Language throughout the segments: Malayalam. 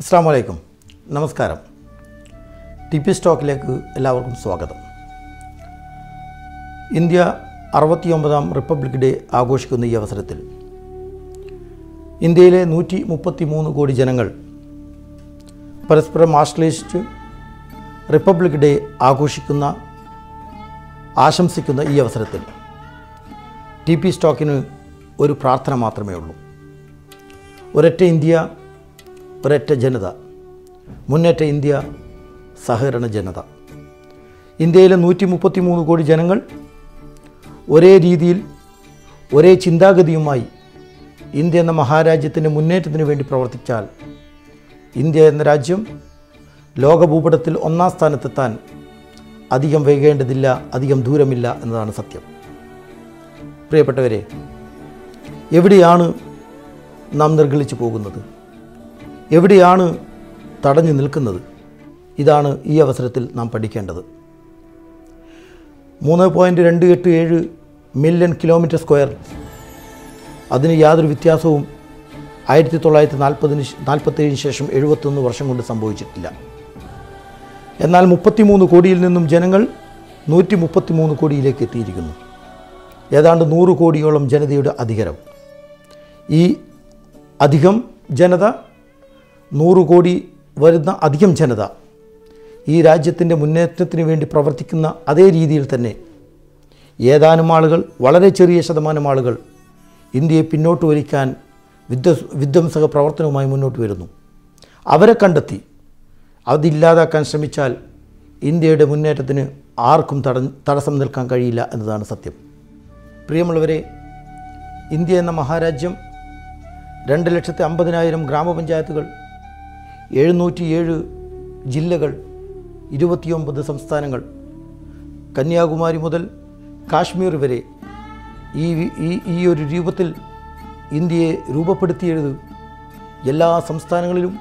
അസ്സാം വലൈക്കും നമസ്കാരം. ടി പി സ്റ്റോക്കിലേക്ക് എല്ലാവർക്കും സ്വാഗതം. ഇന്ത്യ അറുപത്തിയൊമ്പതാം റിപ്പബ്ലിക് ഡേ ആഘോഷിക്കുന്ന ഈ അവസരത്തിൽ ഇന്ത്യയിലെ നൂറ്റി മുപ്പത്തി മൂന്ന് കോടി ജനങ്ങൾ പരസ്പരം ആശ്ലേഷിച്ച് റിപ്പബ്ലിക് ഡേ ആഘോഷിക്കുന്ന ആശംസിക്കുന്ന ഈ അവസരത്തിൽ ടി പി സ്റ്റോക്കിന് ഒരു പ്രാർത്ഥന മാത്രമേ ഉള്ളൂ. ഒരൊറ്റ ഇന്ത്യ ഒരൊറ്റ ജനത. മുന്നേറ്റ ഇന്ത്യ സഹകരണ ജനത. ഇന്ത്യയിലെ നൂറ്റി മുപ്പത്തി മൂന്ന് കോടി ജനങ്ങൾ ഒരേ രീതിയിൽ ഒരേ ചിന്താഗതിയുമായി ഇന്ത്യ എന്ന മഹാരാജ്യത്തിന്റെ മുന്നേറ്റത്തിന് വേണ്ടി പ്രവർത്തിച്ചാൽ ഇന്ത്യ എന്ന രാജ്യം ലോകഭൂപടത്തിൽ ഒന്നാം സ്ഥാനത്തെത്താൻ അധികം വൈകേണ്ടതില്ല അധികം ദൂരമില്ല എന്നതാണ് സത്യം. പ്രിയപ്പെട്ടവരെ എവിടെയാണ് നാം നിർഗളിച്ചു പോകുന്നത്? എവിടെയാണ് തടഞ്ഞു നിൽക്കുന്നത്? ഇതാണ് ഈ അവസരത്തിൽ നാം പഠിക്കേണ്ടത്. മൂന്ന് പോയിന്റ് രണ്ട് എട്ട് ഏഴ് മില്യൺ കിലോമീറ്റർ സ്ക്വയർ. അതിന് യാതൊരു വ്യത്യാസവും ആയിരത്തി തൊള്ളായിരത്തി നാൽപ്പതിന് നാൽപ്പത്തേഴിന് ശേഷം എഴുപത്തൊന്ന് വർഷം കൊണ്ട് സംഭവിച്ചിട്ടില്ല. എന്നാൽ മുപ്പത്തിമൂന്ന് കോടിയിൽ നിന്നും ജനങ്ങൾ നൂറ്റി മുപ്പത്തിമൂന്ന് കോടിയിലേക്ക് എത്തിയിരിക്കുന്നു. ഏതാണ്ട് നൂറ് കോടിയോളം ജനതയുടെ അധികരം. ഈ അധികം ജനത നൂറ് കോടി വരുന്ന അധികം ജനത ഈ രാജ്യത്തിന്റെ മുന്നേറ്റത്തിന് വേണ്ടി പ്രവർത്തിക്കുന്ന അതേ രീതിയിൽ തന്നെ ഏതാനും ആളുകൾ വളരെ ചെറിയ ശതമാനം ആളുകൾ ഇന്ത്യയെ പിന്നോട്ട് വലിക്കാൻ വിധ്വ വിധ്വംസക പ്രവർത്തനവുമായി മുന്നോട്ട് വരുന്നു. അവരെ കണ്ടെത്തി. അതില്ലാതാക്കാൻ ശ്രമിച്ചാൽ ഇന്ത്യയുടെ മുന്നേറ്റത്തിന് ആർക്കും തട തടസ്സം നിൽക്കാൻ കഴിയില്ല എന്നതാണ് സത്യം. പ്രിയമുള്ളവരെ ഇന്ത്യ എന്ന മഹാരാജ്യം രണ്ട് ലക്ഷത്തി അമ്പതിനായിരം ഗ്രാമപഞ്ചായത്തുകൾ എഴുന്നൂറ്റി ഏഴ് ജില്ലകൾ ഇരുപത്തിയൊമ്പത് സംസ്ഥാനങ്ങൾ. കന്യാകുമാരി മുതൽ കാശ്മീർ വരെ ഈ ഈ ഒരു രൂപത്തിൽ ഇന്ത്യയെ രൂപപ്പെടുത്തിയത് എല്ലാ സംസ്ഥാനങ്ങളിലും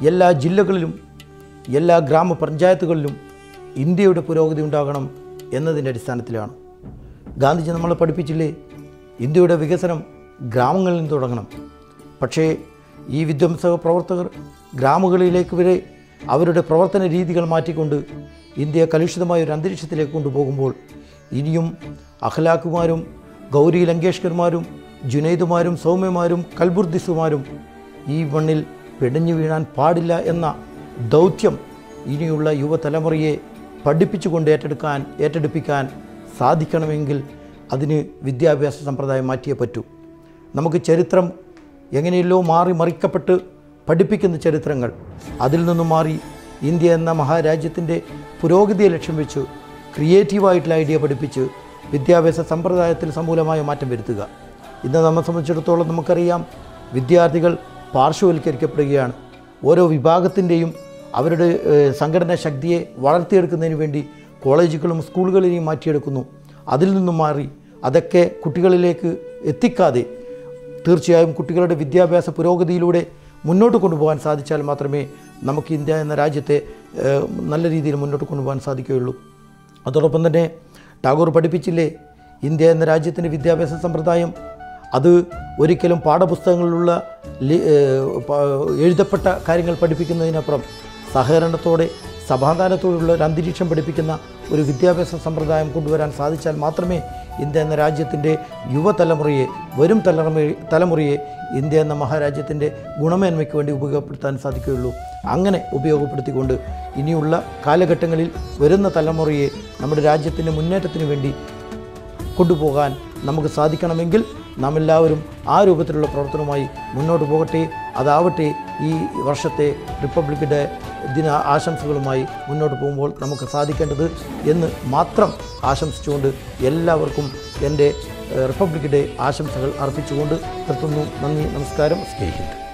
എല്ലാ ജില്ലകളിലും എല്ലാ ഗ്രാമപഞ്ചായത്തുകളിലും ഇന്ത്യയുടെ പുരോഗതി ഉണ്ടാകണം എന്നതിന്റെ അടിസ്ഥാനത്തിലാണ്. ഗാന്ധിജി നമ്മളെ പഠിപ്പിച്ചില്ലേ? ഇന്ത്യയുടെ വികസനം ഗ്രാമങ്ങളിൽ നിന്ന് തുടങ്ങണം. പക്ഷേ ഈ വിധ്വംസക പ്രവർത്തകർ ഗ്രാമങ്ങളിലേക്ക് വരെ അവരുടെ പ്രവർത്തന രീതികൾ മാറ്റിക്കൊണ്ട് ഇന്ത്യ കലുഷിതമായ ഒരു അന്തരീക്ഷത്തിലേക്ക് കൊണ്ടുപോകുമ്പോൾ ഇനിയും അഖ്ലാഖുമാരും ഗൗരി ലങ്കേഷ്കർമാരും ജുനൈദുമാരും സൗമ്യമാരും കൽബുർദിസുമാരും ഈ മണ്ണിൽ പിടഞ്ഞു വീഴാൻ പാടില്ല എന്ന ദൗത്യം ഇനിയുള്ള യുവതലമുറയെ പഠിപ്പിച്ചുകൊണ്ട് ഏറ്റെടുക്കാൻ ഏറ്റെടുപ്പിക്കാൻ സാധിക്കണമെങ്കിൽ അതിന് വിദ്യാഭ്യാസ സമ്പ്രദായം മാറ്റിയേ പറ്റൂ. നമുക്ക് ചരിത്രം എങ്ങനെയല്ലോ മാറി മറിക്കപ്പെട്ട് പഠിപ്പിക്കുന്ന ചരിത്രങ്ങൾ. അതിൽ നിന്നും മാറി ഇന്ത്യ എന്ന മഹാരാജ്യത്തിന്റെ പുരോഗതിയെ ലക്ഷ്യം വെച്ച് ക്രിയേറ്റീവായിട്ടുള്ള ഐഡിയ പഠിപ്പിച്ച് വിദ്യാഭ്യാസ സമ്പ്രദായത്തിൽ സമൂലമായ മാറ്റം വരുത്തുക. ഇന്ന് നമ്മെ സംബന്ധിച്ചിടത്തോളം നമുക്കറിയാം വിദ്യാർത്ഥികൾ പാർശ്വവൽക്കരിക്കപ്പെടുകയാണ്. ഓരോ വിഭാഗത്തിന്റെയും അവരുടെ സംഘടനാ ശക്തിയെ വളർത്തിയെടുക്കുന്നതിന് വേണ്ടി കോളേജുകളും സ്കൂളുകളിലെയും മാറ്റിയെടുക്കുന്നു. അതിൽ നിന്നും മാറി അതൊക്കെ കുട്ടികളിലേക്ക് എത്തിക്കാതെ തീർച്ചയായും കുട്ടികളുടെ വിദ്യാഭ്യാസ പുരോഗതിയിലൂടെ മുന്നോട്ട് കൊണ്ടുപോകാൻ സാധിച്ചാൽ മാത്രമേ നമുക്ക് ഇന്ത്യ എന്ന രാജ്യത്തെ നല്ല രീതിയിൽ മുന്നോട്ട് കൊണ്ടുപോകാൻ സാധിക്കുകയുള്ളൂ. അതോടൊപ്പം തന്നെ ടാഗോർ പഠിപ്പിച്ചില്ലേ? ഇന്ത്യ എന്ന രാജ്യത്തിന്റെ വിദ്യാഭ്യാസ സമ്പ്രദായം അത് ഒരിക്കലും പാഠപുസ്തകങ്ങളിലുള്ള എഴുതപ്പെട്ട കാര്യങ്ങൾ പഠിപ്പിക്കുന്നതിനപ്പുറം സഹകരണത്തോടെ സമാധാനത്തോടുള്ള ഒരു അന്തരീക്ഷം പഠിപ്പിക്കുന്ന ഒരു വിദ്യാഭ്യാസ സമ്പ്രദായം കൊണ്ടുവരാൻ സാധിച്ചാൽ മാത്രമേ ഇന്ത്യ എന്ന രാജ്യത്തിന്റെ യുവതലമുറയെ വരും തലമുറയെ തലമുറയെ ഇന്ത്യ എന്ന മഹാരാജ്യത്തിന്റെ ഗുണമേന്മയ്ക്ക് വേണ്ടി ഉപയോഗപ്പെടുത്താൻ സാധിക്കുകയുള്ളൂ. അങ്ങനെ ഉപയോഗപ്പെടുത്തിക്കൊണ്ട് ഇനിയുള്ള കാലഘട്ടങ്ങളിൽ വരുന്ന തലമുറയെ നമ്മുടെ രാജ്യത്തിന്റെ മുന്നേറ്റത്തിന് വേണ്ടി കൊണ്ടുപോകാൻ നമുക്ക് സാധിക്കണമെങ്കിൽ നാം എല്ലാവരും ആ രൂപത്തിലുള്ള പ്രവർത്തനവുമായി മുന്നോട്ട് പോകട്ടെ. അതാവട്ടെ ഈ വർഷത്തെ റിപ്പബ്ലിക് ഡേ ദിന ആശംസകളുമായി മുന്നോട്ട് പോകുമ്പോൾ നമുക്ക് സാധിക്കേണ്ടത് എന്ന് മാത്രം ആശംസിച്ചുകൊണ്ട് എല്ലാവർക്കും എന്റെ റിപ്പബ്ലിക് ഡേ ആശംസകൾ അർപ്പിച്ചുകൊണ്ട് നിർത്തുന്നു. നന്ദി നമസ്കാരം. സ്നേഹിക്കുന്നു